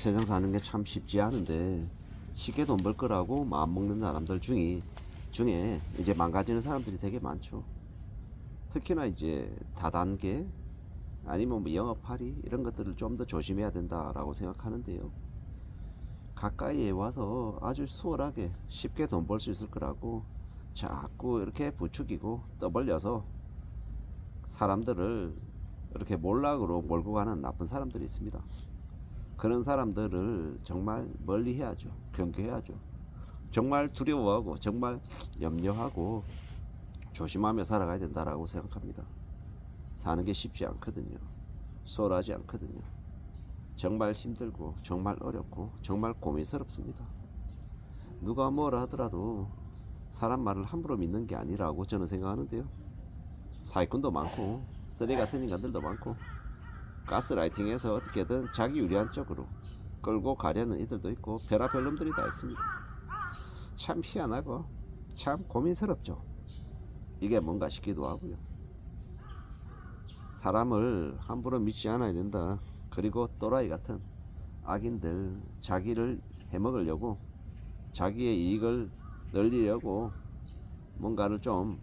세상 사는 게 참 쉽지 않은데 쉽게 돈 벌 거라고 마음 먹는 사람들 중에 중에 이제 망가지는 사람들이 되게 많죠. 특히나 이제 다단계 아니면 뭐 영업할이 이런 것들을 좀 더 조심해야 된다라고 생각하는데요. 가까이에 와서 아주 수월하게 쉽게 돈 벌 수 있을 거라고 자꾸 이렇게 부추기고 떠벌려서 사람들을 이렇게 몰락으로 몰고 가는 나쁜 사람들이 있습니다. 그런 사람들을 정말 멀리 해야죠. 경계해야죠. 정말 두려워하고 정말 염려하고 조심하며 살아가야 된다라고 생각합니다. 사는 게 쉽지 않거든요. 수월하지 않거든요. 정말 힘들고 정말 어렵고 정말 고민스럽습니다. 누가 뭐라 하더라도 사람 말을 함부로 믿는 게 아니라고 저는 생각하는데요. 사기꾼도 많고 쓰레기 같은 인간들도 많고 가스라이팅해서 어떻게든 자기 유리한 쪽으로 끌고 가려는 이들도 있고 별의별 놈들이 다 있습니다. 참 희한하고 참 고민스럽죠. 이게 뭔가 싶기도 하고요. 사람을 함부로 믿지 않아야 된다. 그리고 또라이 같은 악인들 자기를 해먹으려고 자기의 이익을 늘리려고 뭔가를 좀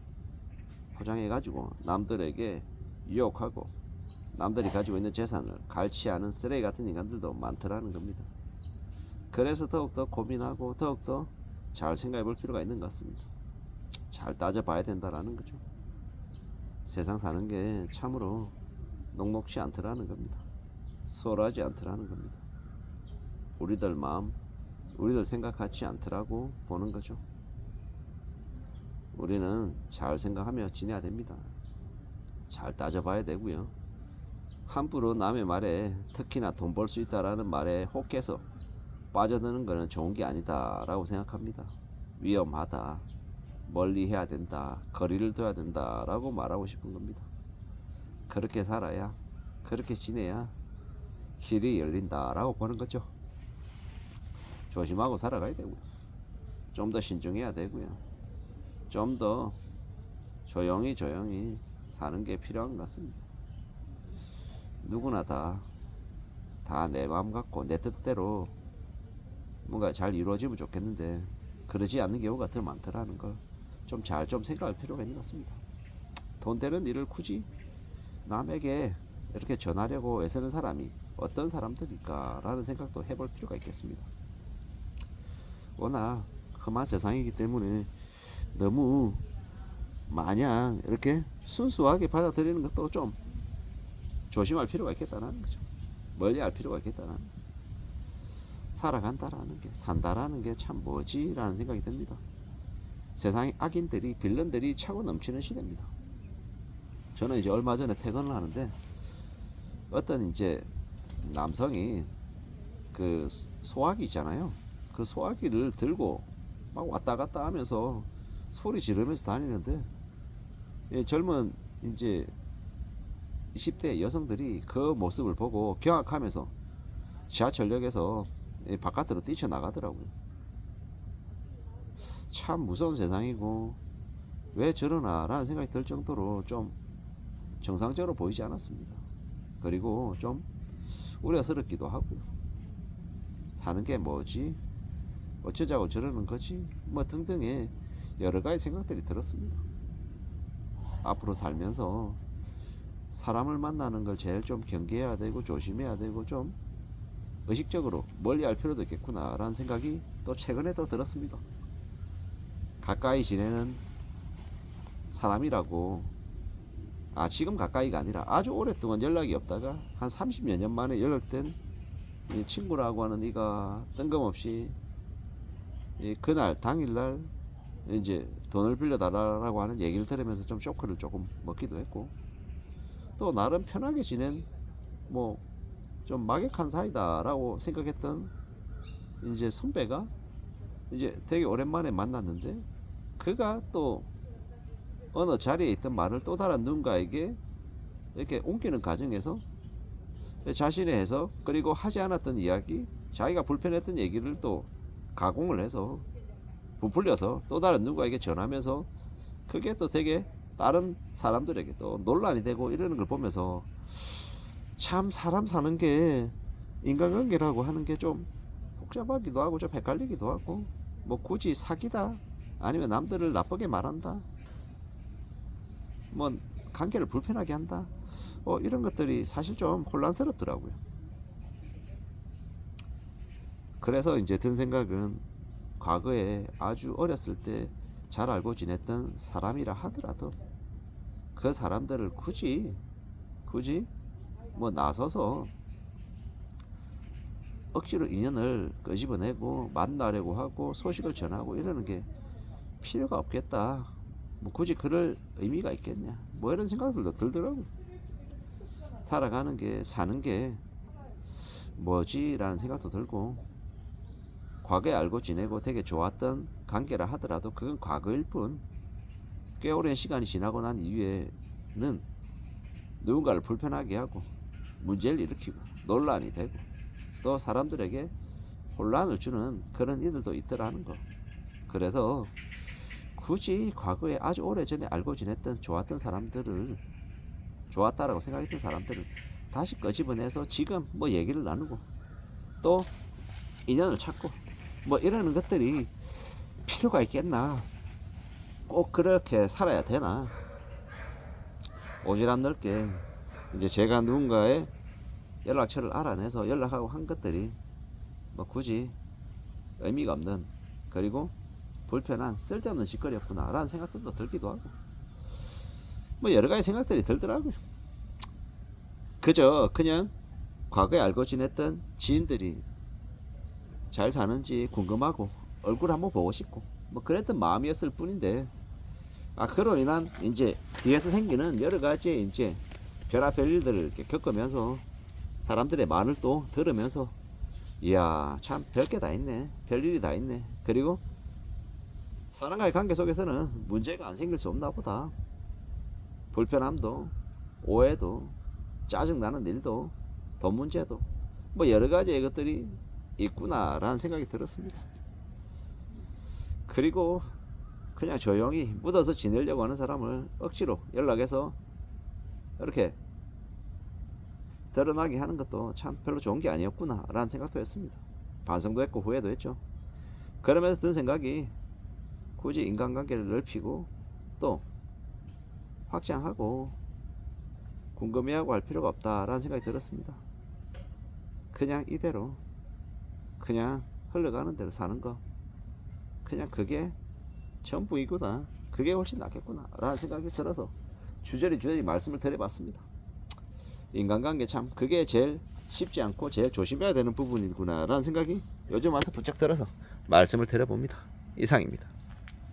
포장해 가지고 남들에게 유혹하고 남들이 가지고 있는 재산을 갈취하는 쓰레기 같은 인간들도 많더라는 겁니다. 그래서 더욱더 고민하고 더욱더 잘 생각해 볼 필요가 있는 것 같습니다. 잘 따져봐야 된다라는 거죠. 세상 사는 게 참으로 녹록지 않더라는 겁니다. 수월하지 않더라는 겁니다. 우리들 마음, 우리들 생각 같지 않더라고 보는 거죠. 우리는 잘 생각하며 지내야 됩니다. 잘 따져봐야 되고요. 함부로 남의 말에 특히나 돈 벌 수 있다라는 말에 혹해서 빠져드는 것은 좋은 게 아니다라고 생각합니다. 위험하다. 멀리 해야 된다. 거리를 둬야 된다라고 말하고 싶은 겁니다. 그렇게 살아야 그렇게 지내야 길이 열린다라고 보는 거죠. 조심하고 살아가야 되고요. 좀 더 신중해야 되고요. 좀 더 조용히 조용히 사는 게 필요한 것 같습니다. 누구나 다 다 내 마음 갖고 내 뜻대로 뭔가 잘 이루어지면 좋겠는데 그러지 않는 경우가 더 많더라는 걸 좀잘좀 생각할 필요가 있는 것 같습니다. 돈 되는 일을 굳이 남에게 이렇게 전하려고 애쓰는 사람이 어떤 사람들일까라는 생각도 해볼 필요가 있겠습니다. 워낙 험한 세상이기 때문에 너무 마냥 이렇게 순수하게 받아들이는 것도 좀 조심할 필요가 있겠다는 거죠. 멀리 할 필요가 있겠다는 살아간다라는 게 산다라는 게 참 뭐지라는 생각이 듭니다. 세상에 악인들이 빌런들이 차고 넘치는 시대입니다. 저는 이제 얼마 전에 퇴근을 하는데 어떤 이제 남성이 그 소화기 있잖아요. 그 소화기를 들고 막 왔다 갔다 하면서 소리 지르면서 다니는데 예, 젊은 이제 20대 여성들이 그 모습을 보고 경악하면서 지하철역에서 이 바깥으로 뛰쳐나가더라고요. 참 무서운 세상이고 왜 저러나 라는 생각이 들 정도로 좀 정상적으로 보이지 않았습니다. 그리고 좀 우려스럽기도 하고요. 사는 게 뭐지? 어쩌자고 저러는 거지? 뭐 등등의 여러 가지 생각들이 들었습니다. 앞으로 살면서 사람을 만나는 걸 제일 좀 경계해야 되고 조심해야 되고 좀 의식적으로 멀리 할 필요도 있겠구나라는 생각이 또 최근에 또 들었습니다. 가까이 지내는 사람이라고 아 지금 가까이가 아니라 아주 오랫동안 연락이 없다가 한 30여 년 만에 연락된 이 친구라고 하는 이가 뜬금없이 이 그날 당일날 이제 돈을 빌려달라고 하는 얘기를 들으면서 좀 쇼크를 조금 먹기도 했고 또 나름 편하게 지낸 뭐 좀 막역한 사이다라고 생각했던 이제 선배가 이제 되게 오랜만에 만났는데 그가 또 어느 자리에 있던 말을 또 다른 누군가에게 이렇게 옮기는 과정에서 자신의 해석 그리고 하지 않았던 이야기 자기가 불편했던 얘기를 또 가공을 해서 부풀려서 또 다른 누군가에게 전하면서 그게 또 되게 다른 사람들에게 또 논란이 되고 이러는 걸 보면서 참 사람 사는 게 인간관계라고 하는 게 좀 복잡하기도 하고 좀 헷갈리기도 하고 뭐 굳이 사기다 아니면 남들을 나쁘게 말한다. 뭐 관계를 불편하게 한다. 어, 이런 것들이 사실 좀 혼란스럽더라고요. 그래서 이제 든 생각은 과거에 아주 어렸을 때 잘 알고 지냈던 사람이라 하더라도 그 사람들을 굳이 굳이 뭐 나서서 억지로 인연을 끄집어내고 만나려고 하고 소식을 전하고 이러는 게 필요가 없겠다. 뭐 굳이 그럴 의미가 있겠냐. 뭐 이런 생각들도 들더라고요. 살아가는 게 사는 게 뭐지라는 생각도 들고 과거에 알고 지내고 되게 좋았던 관계라 하더라도 그건 과거일 뿐 꽤 오랜 시간이 지나고 난 이후에는 누군가를 불편하게 하고 문제를 일으키고 논란이 되고 또 사람들에게 혼란을 주는 그런 이들도 있더라는 거. 그래서 굳이 과거에 아주 오래전에 알고 지냈던 좋았던 사람들을 좋았다라고 생각했던 사람들을 다시 꺼집어내서 지금 뭐 얘기를 나누고 또 인연을 찾고 뭐 이러는 것들이 필요가 있겠나? 꼭 그렇게 살아야 되나? 오지랖 넓게 이제 제가 누군가의 연락처를 알아내서 연락하고 한 것들이 뭐 굳이 의미가 없는 그리고 불편한 쓸데없는 짓거리였구나 라는 생각들도 들기도 하고 뭐 여러 가지 생각들이 들더라고요. 그저 그냥 과거에 알고 지냈던 지인들이 잘 사는지 궁금하고 얼굴 한번 보고 싶고. 뭐 그랬던 마음이었을 뿐인데. 아 그로 인한 이제 뒤에서 생기는 여러 가지 이제 별의별 일들을 이렇게 겪으면서 사람들의 말을 또 들으면서 이야 참 별게 다 있네. 별일이 다 있네. 그리고 사람과의 관계 속에서는 문제가 안 생길 수 없나 보다. 불편함도 오해도 짜증나는 일도 돈 문제도 뭐 여러 가지의 것들이 있구나라는 생각이 들었습니다. 그리고 그냥 조용히 묻어서 지내려고 하는 사람을 억지로 연락해서 이렇게 드러나게 하는 것도 참 별로 좋은 게 아니었구나 라는 생각도 했습니다. 반성도 했고 후회도 했죠. 그러면서 든 생각이 굳이 인간관계를 넓히고 또 확장하고 궁금해하고 할 필요가 없다라는 생각이 들었습니다. 그냥 이대로 그냥 흘러가는 대로 사는 거. 그냥 그게 전부이구나. 그게 훨씬 낫겠구나. 라는 생각이 들어서 주저리 주저리 말씀을 드려봤습니다. 인간관계 참 그게 제일 쉽지 않고 제일 조심해야 되는 부분이구나 라는 생각이 요즘 와서 부쩍 들어서 말씀을 드려봅니다. 이상입니다